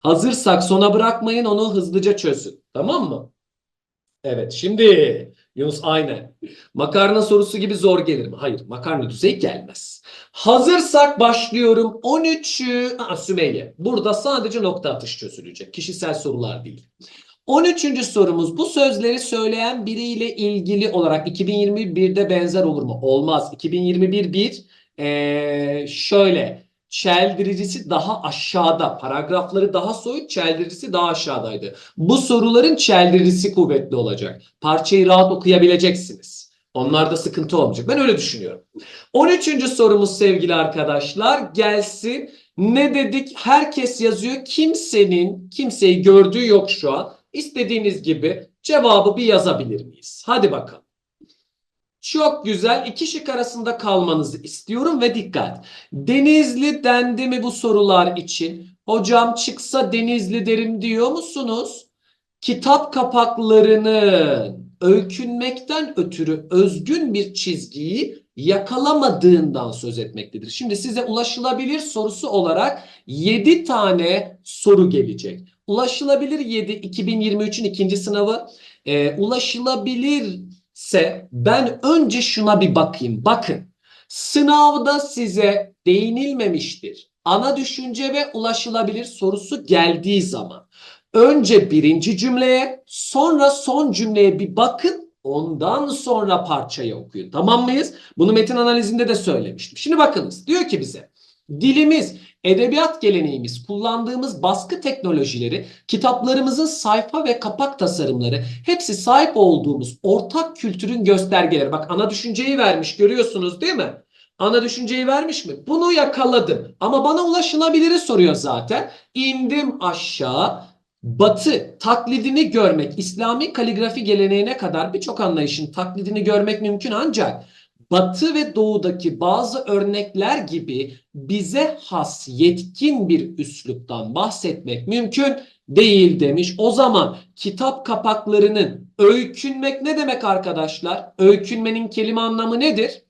Hazırsak sona bırakmayın onu hızlıca çözün. Tamam mı? Evet şimdi Yunus aynen. Makarna sorusu gibi zor gelir mi? Hayır makarna düzey gelmez. Hazırsak başlıyorum. 13 Aa, Sümeyye. Burada sadece nokta atış çözülecek. Kişisel sorular değil. 13. sorumuz bu sözleri söyleyen biriyle ilgili olarak 2021'de benzer olur mu? Olmaz. 2021 bir eee, şöyle çeldiricisi daha aşağıda. Paragrafları daha soyut, çeldiricisi daha aşağıdaydı. Bu soruların çeldiricisi kuvvetli olacak. Parçayı rahat okuyabileceksiniz. Onlarda sıkıntı olmayacak. Ben öyle düşünüyorum. 13. sorumuz sevgili arkadaşlar gelsin. Ne dedik? Herkes yazıyor. Kimsenin kimseyi gördüğü yok şu an. İstediğiniz gibi cevabı bir yazabilir miyiz? Hadi bakalım. Çok güzel. İki şık arasında kalmanızı istiyorum ve dikkat. Denizli dendi mi bu sorular için? Hocam çıksa Denizli derim diyor musunuz? Kitap kapaklarının öykünmekten ötürü özgün bir çizgiyi yakalamadığından söz etmektedir. Şimdi size ulaşılabilir sorusu olarak 7 tane soru gelecek. Ulaşılabilir 7 2023'ün ikinci sınavı. Ee, ulaşılabilirse ben önce şuna bir bakayım. Bakın sınavda size değinilmemiştir. Ana düşünce ve ulaşılabilir sorusu geldiği zaman önce birinci cümleye sonra son cümleye bir bakın. Ondan sonra parçayı okuyun. Tamam mıyız? Bunu metin analizinde de söylemiştim. Şimdi bakınız. Diyor ki bize dilimiz, edebiyat geleneğimiz, kullandığımız baskı teknolojileri, kitaplarımızın sayfa ve kapak tasarımları hepsi sahip olduğumuz ortak kültürün göstergeleri. Bak ana düşünceyi vermiş görüyorsunuz değil mi? Ana düşünceyi vermiş mi? Bunu yakaladım. Ama bana ulaşılabiliri soruyor zaten. İndim aşağı. Batı taklidini görmek, İslami kaligrafi geleneğine kadar birçok anlayışın taklidini görmek mümkün ancak Batı ve Doğu'daki bazı örnekler gibi bize has yetkin bir üsluptan bahsetmek mümkün değil demiş. O zaman kitap kapaklarının öykünmek ne demek arkadaşlar? Öykünmenin kelime anlamı nedir?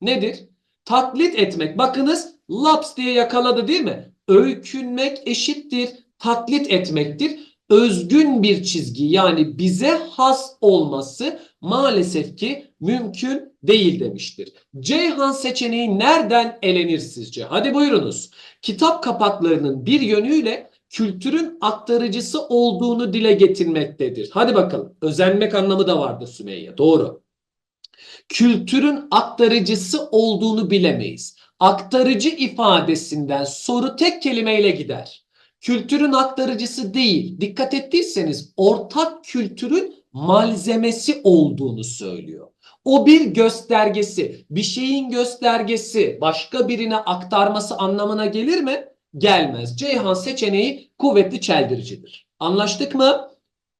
Nedir? Taklit etmek. Bakınız laps diye yakaladı değil mi? Öykünmek eşittir taklit etmektir. Özgün bir çizgi yani bize has olması maalesef ki mümkün değil demiştir. Ceyhan seçeneği nereden elenir sizce? Hadi buyurunuz. Kitap kapaklarının bir yönüyle kültürün aktarıcısı olduğunu dile getirmektedir. Hadi bakalım. Özenmek anlamı da vardı Sümeyye. Doğru. Kültürün aktarıcısı olduğunu bilemeyiz. Aktarıcı ifadesinden soru tek kelimeyle gider. Kültürün aktarıcısı değil. Dikkat ettiyseniz ortak kültürün malzemesi olduğunu söylüyor. O bir göstergesi, bir şeyin göstergesi başka birine aktarması anlamına gelir mi? Gelmez. Ceyhan seçeneği kuvvetli çeldiricidir. Anlaştık mı?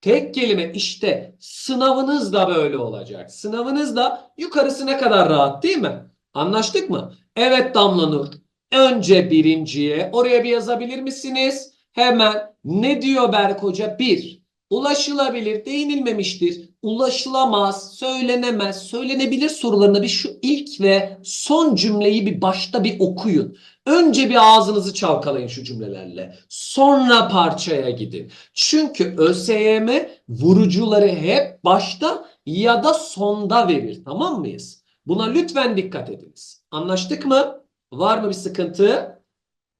Tek kelime işte sınavınız da böyle olacak. Sınavınız da yukarısı ne kadar rahat değil mi? Anlaştık mı? Evet Damla Nur. Önce birinciye oraya bir yazabilir misiniz? Hemen ne diyor Berk Hoca? Bir, ulaşılabilir, değinilmemiştir, ulaşılamaz, söylenemez, söylenebilir sorularına bir şu ilk ve son cümleyi bir başta bir okuyun. Önce bir ağzınızı çalkalayın şu cümlelerle. Sonra parçaya gidin. Çünkü ÖSYM vurucuları hep başta ya da sonda verir. Tamam mıyız? Buna lütfen dikkat ediniz. Anlaştık mı? Var mı bir sıkıntı?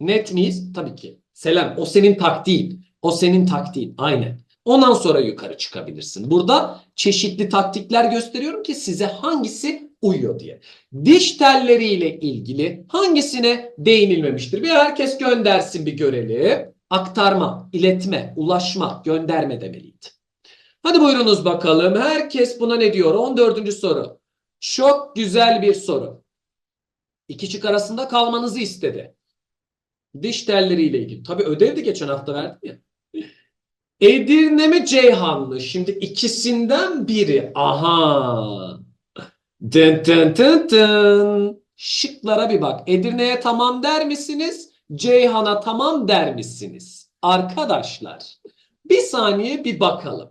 Net miyiz? Tabii ki. Selam. O senin taktiğin. O senin taktiğin. Aynen. Ondan sonra yukarı çıkabilirsin. Burada çeşitli taktikler gösteriyorum ki size hangisi uyuyor diye. Diş telleriyle ilgili hangisine değinilmemiştir? Bir herkes göndersin bir göreli. Aktarma, iletme, ulaşma, gönderme demeliydi. Hadi buyurunuz bakalım. Herkes buna ne diyor? 14. soru. Çok güzel bir soru. İki şık arasında kalmanızı istedi. Diş telleriyle ilgili. Tabii ödev de geçen hafta verdim ya. Edirne mi Ceyhan mı? Şimdi ikisinden biri. Aha. Dın dın dın dın. Şıklara bir bak. Edirne'ye tamam der misiniz? Ceyhan'a tamam der misiniz? Arkadaşlar bir saniye bir bakalım.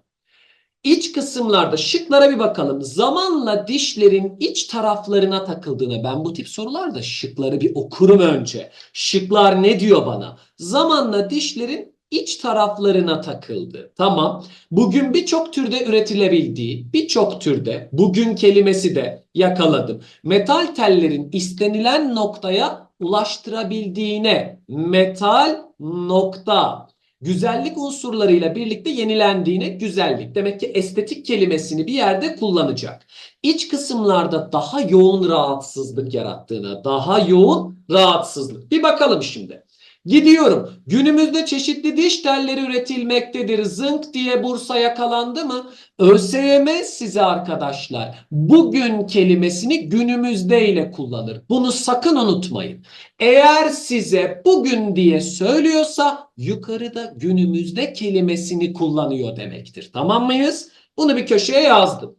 İç kısımlarda şıklara bir bakalım. Zamanla dişlerin iç taraflarına takıldığını ben bu tip sorularda şıkları bir okurum önce. Şıklar ne diyor bana? Zamanla dişlerin iç taraflarına takıldı. Tamam. Bugün birçok türde üretilebildiği, birçok türde bugün kelimesi de yakaladım. Metal tellerin istenilen noktaya ulaştırabildiğine metal nokta güzellik unsurlarıyla birlikte yenilendiğine güzellik. Demek ki estetik kelimesini bir yerde kullanacak. İç kısımlarda daha yoğun rahatsızlık yarattığına, daha yoğun rahatsızlık. Bir bakalım şimdi. Gidiyorum. Günümüzde çeşitli diş telleri üretilmektedir. Zınk diye Bursa yakalandı mı? ÖSYM size arkadaşlar bugün kelimesini günümüzde ile kullanır. Bunu sakın unutmayın. Eğer size bugün diye söylüyorsa yukarıda günümüzde kelimesini kullanıyor demektir. Tamam mıyız? Bunu bir köşeye yazdım.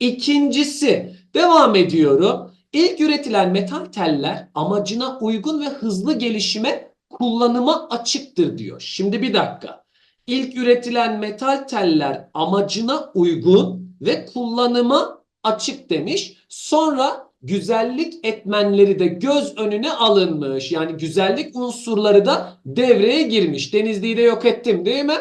İkincisi devam ediyorum. İlk üretilen metal teller amacına uygun ve hızlı gelişime kullanıma açıktır diyor. Şimdi bir dakika. İlk üretilen metal teller amacına uygun ve kullanıma açık demiş. Sonra güzellik etmenleri de göz önüne alınmış. Yani güzellik unsurları da devreye girmiş. Denizli'yi de yok ettim değil mi?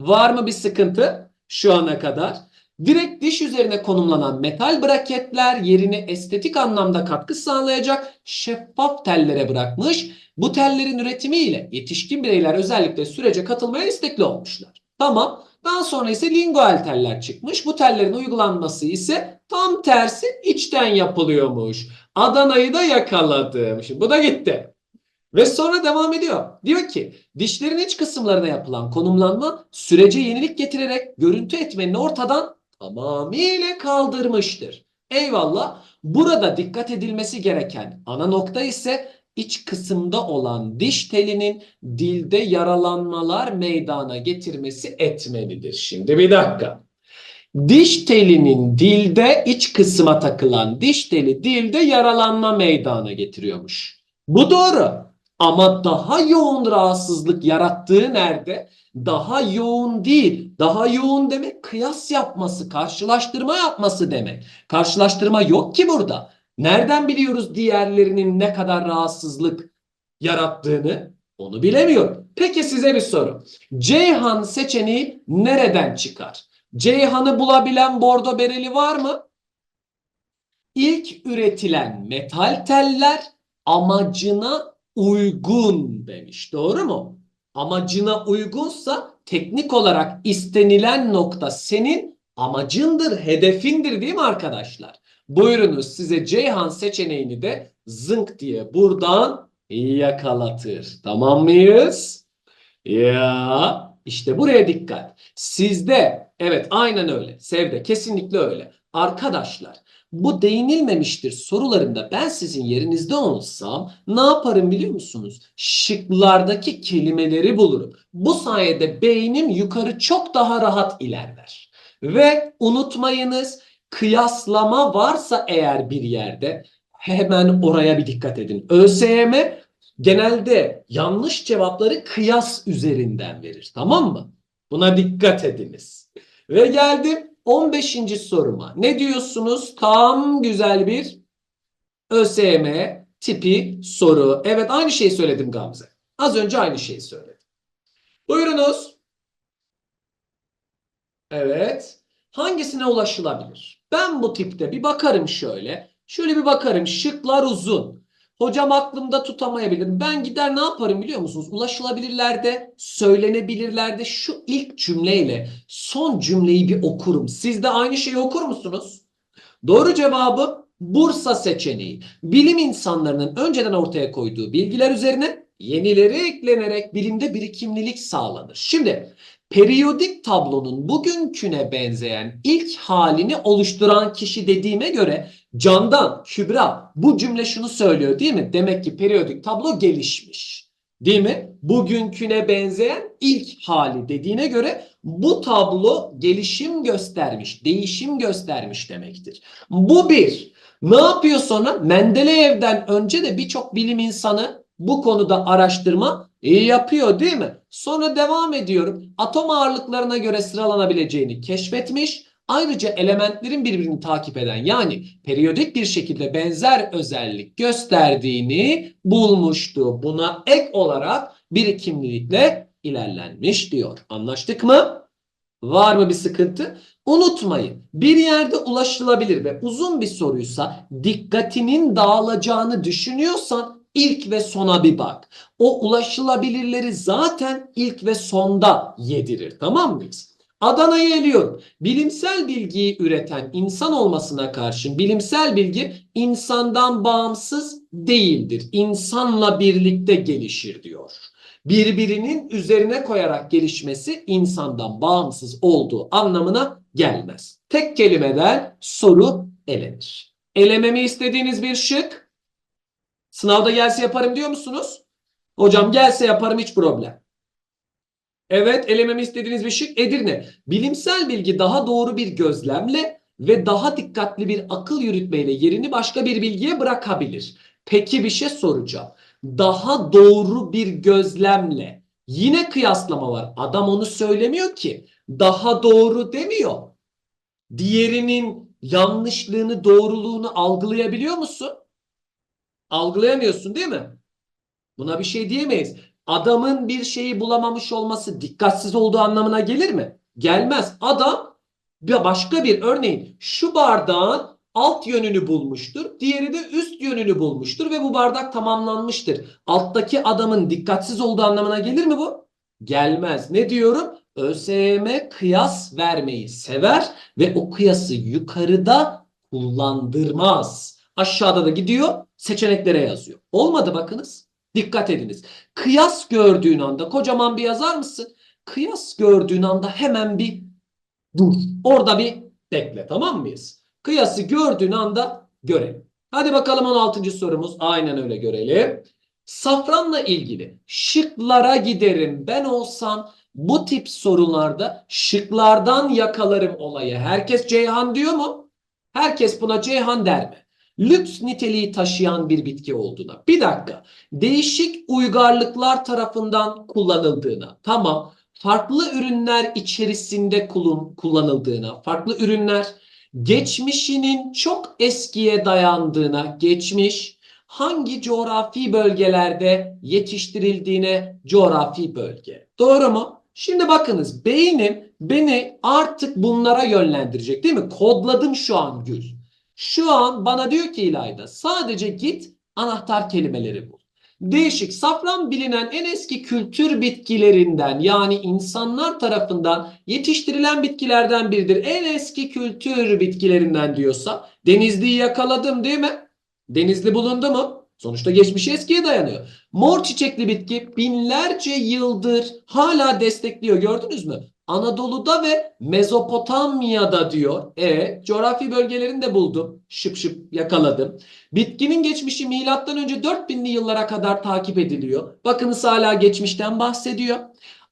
Var mı bir sıkıntı şu ana kadar? Direkt diş üzerine konumlanan metal braketler yerine estetik anlamda katkı sağlayacak şeffaf tellere bırakmış. Bu tellerin üretimiyle yetişkin bireyler özellikle sürece katılmaya istekli olmuşlar. Tamam. Daha sonra ise lingual teller çıkmış. Bu tellerin uygulanması ise tam tersi içten yapılıyormuş. Adana'yı da yakaladım. Şimdi bu da gitti. Ve sonra devam ediyor. Diyor ki dişlerin iç kısımlarına yapılan konumlanma sürece yenilik getirerek görüntü etmenini ortadan tamamıyla kaldırmıştır. Eyvallah. Burada dikkat edilmesi gereken ana nokta ise iç kısımda olan diş telinin dilde yaralanmalar meydana getirmesi etmelidir. Şimdi bir dakika. Diş telinin dilde iç kısma takılan diş teli dilde yaralanma meydana getiriyormuş. Bu doğru. Ama daha yoğun rahatsızlık yarattığı nerede? Daha yoğun değil. Daha yoğun demek kıyas yapması, karşılaştırma yapması demek. Karşılaştırma yok ki burada. Nereden biliyoruz diğerlerinin ne kadar rahatsızlık yarattığını? Onu bilemiyorum. Peki size bir soru. Ceyhan seçeneği nereden çıkar? Ceyhan'ı bulabilen bordo bereli var mı? İlk üretilen metal teller amacına uygun demiş. Doğru mu? Amacına uygunsa teknik olarak istenilen nokta senin amacındır, hedefindir değil mi arkadaşlar? Buyurunuz size Ceyhan seçeneğini de zınk diye buradan yakalatır. Tamam mıyız? Ya işte buraya dikkat. Sizde evet aynen öyle. Sevde kesinlikle öyle. Arkadaşlar bu değinilmemiştir sorularında ben sizin yerinizde olsam ne yaparım biliyor musunuz? Şıklardaki kelimeleri bulurum. Bu sayede beynim yukarı çok daha rahat ilerler. Ve unutmayınız kıyaslama varsa eğer bir yerde hemen oraya bir dikkat edin. ÖSYM genelde yanlış cevapları kıyas üzerinden verir. Tamam mı? Buna dikkat ediniz. Ve geldim 15. soruma. Ne diyorsunuz? Tam güzel bir ÖSYM tipi soru. Evet aynı şeyi söyledim Gamze. Az önce aynı şeyi söyledim. Buyurunuz. Evet. Hangisine ulaşılabilir? Ben bu tipte bir bakarım şöyle. Şöyle bir bakarım. Şıklar uzun. Hocam aklımda tutamayabilirim. Ben gider ne yaparım biliyor musunuz? Ulaşılabilirlerde, söylenebilirlerde şu ilk cümleyle son cümleyi bir okurum. Siz de aynı şeyi okur musunuz? Doğru cevabı Bursa seçeneği. Bilim insanlarının önceden ortaya koyduğu bilgiler üzerine yenileri eklenerek bilimde birikimlilik sağlanır. Şimdi periyodik tablonun bugünküne benzeyen ilk halini oluşturan kişi dediğime göre Candan, Kübra bu cümle şunu söylüyor değil mi? Demek ki periyodik tablo gelişmiş. Değil mi? Bugünküne benzeyen ilk hali dediğine göre bu tablo gelişim göstermiş, değişim göstermiş demektir. Bu bir. Ne yapıyor sonra? Mendeleyev'den önce de birçok bilim insanı bu konuda araştırma iyi yapıyor değil mi? Sonra devam ediyorum. Atom ağırlıklarına göre sıralanabileceğini keşfetmiş. Ayrıca elementlerin birbirini takip eden yani periyodik bir şekilde benzer özellik gösterdiğini bulmuştu. Buna ek olarak birikimlilikle ilerlenmiş diyor. Anlaştık mı? Var mı bir sıkıntı? Unutmayın bir yerde ulaşılabilir ve uzun bir soruysa dikkatinin dağılacağını düşünüyorsan ilk ve sona bir bak. O ulaşılabilirleri zaten ilk ve sonda yedirir tamam mıyız? Adana'yı eliyorum. Bilimsel bilgiyi üreten insan olmasına karşın bilimsel bilgi insandan bağımsız değildir. İnsanla birlikte gelişir diyor birbirinin üzerine koyarak gelişmesi insandan bağımsız olduğu anlamına gelmez. Tek kelimeden soru elenir. Elememi istediğiniz bir şık. Sınavda gelse yaparım diyor musunuz? Hocam gelse yaparım hiç problem. Evet elememi istediğiniz bir şık Edirne. Bilimsel bilgi daha doğru bir gözlemle ve daha dikkatli bir akıl yürütmeyle yerini başka bir bilgiye bırakabilir. Peki bir şey soracağım daha doğru bir gözlemle yine kıyaslama var. Adam onu söylemiyor ki. Daha doğru demiyor. Diğerinin yanlışlığını, doğruluğunu algılayabiliyor musun? Algılayamıyorsun değil mi? Buna bir şey diyemeyiz. Adamın bir şeyi bulamamış olması dikkatsiz olduğu anlamına gelir mi? Gelmez. Adam başka bir örneğin şu bardağın alt yönünü bulmuştur. Diğeri de üst yönünü bulmuştur ve bu bardak tamamlanmıştır. Alttaki adamın dikkatsiz olduğu anlamına gelir mi bu? Gelmez. Ne diyorum? ÖSYM kıyas vermeyi sever ve o kıyası yukarıda kullandırmaz. Aşağıda da gidiyor seçeneklere yazıyor. Olmadı bakınız. Dikkat ediniz. Kıyas gördüğün anda kocaman bir yazar mısın? Kıyas gördüğün anda hemen bir dur. Orada bir bekle tamam mıyız? Kıyası gördüğün anda görelim. Hadi bakalım 16. sorumuz. Aynen öyle görelim. Safranla ilgili şıklara giderim ben olsam bu tip sorularda şıklardan yakalarım olayı. Herkes Ceyhan diyor mu? Herkes buna Ceyhan der mi? Lüks niteliği taşıyan bir bitki olduğuna. Bir dakika. Değişik uygarlıklar tarafından kullanıldığına. Tamam. Farklı ürünler içerisinde kullan, kullanıldığına. Farklı ürünler geçmişinin çok eskiye dayandığına, geçmiş hangi coğrafi bölgelerde yetiştirildiğine coğrafi bölge. Doğru mu? Şimdi bakınız beynim beni artık bunlara yönlendirecek değil mi? Kodladım şu an Gül. Şu an bana diyor ki İlayda sadece git anahtar kelimeleri bul. Değişik safran bilinen en eski kültür bitkilerinden yani insanlar tarafından yetiştirilen bitkilerden biridir. En eski kültür bitkilerinden diyorsa Denizli'yi yakaladım değil mi? Denizli bulundu mu? Sonuçta geçmişi eskiye dayanıyor. Mor çiçekli bitki binlerce yıldır hala destekliyor gördünüz mü? Anadolu'da ve Mezopotamya'da diyor. E, coğrafi bölgelerini de buldum. Şıp şıp yakaladım. Bitkinin geçmişi milattan önce 4000'li yıllara kadar takip ediliyor. Bakınız hala geçmişten bahsediyor.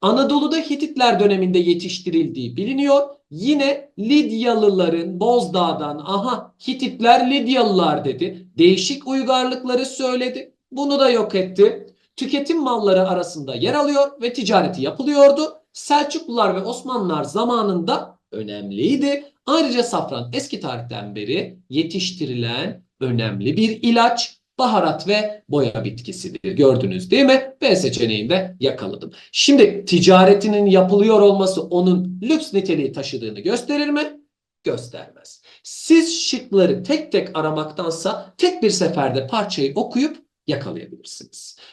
Anadolu'da Hititler döneminde yetiştirildiği biliniyor. Yine Lidyalıların Bozdağ'dan aha Hititler Lidyalılar dedi. Değişik uygarlıkları söyledi. Bunu da yok etti. Tüketim malları arasında yer alıyor ve ticareti yapılıyordu. Selçuklular ve Osmanlılar zamanında önemliydi. Ayrıca safran eski tarihten beri yetiştirilen önemli bir ilaç, baharat ve boya bitkisidir. Gördünüz değil mi? B seçeneğinde yakaladım. Şimdi ticaretinin yapılıyor olması onun lüks niteliği taşıdığını gösterir mi? Göstermez. Siz şıkları tek tek aramaktansa tek bir seferde parçayı okuyup yakalayabilirsiniz.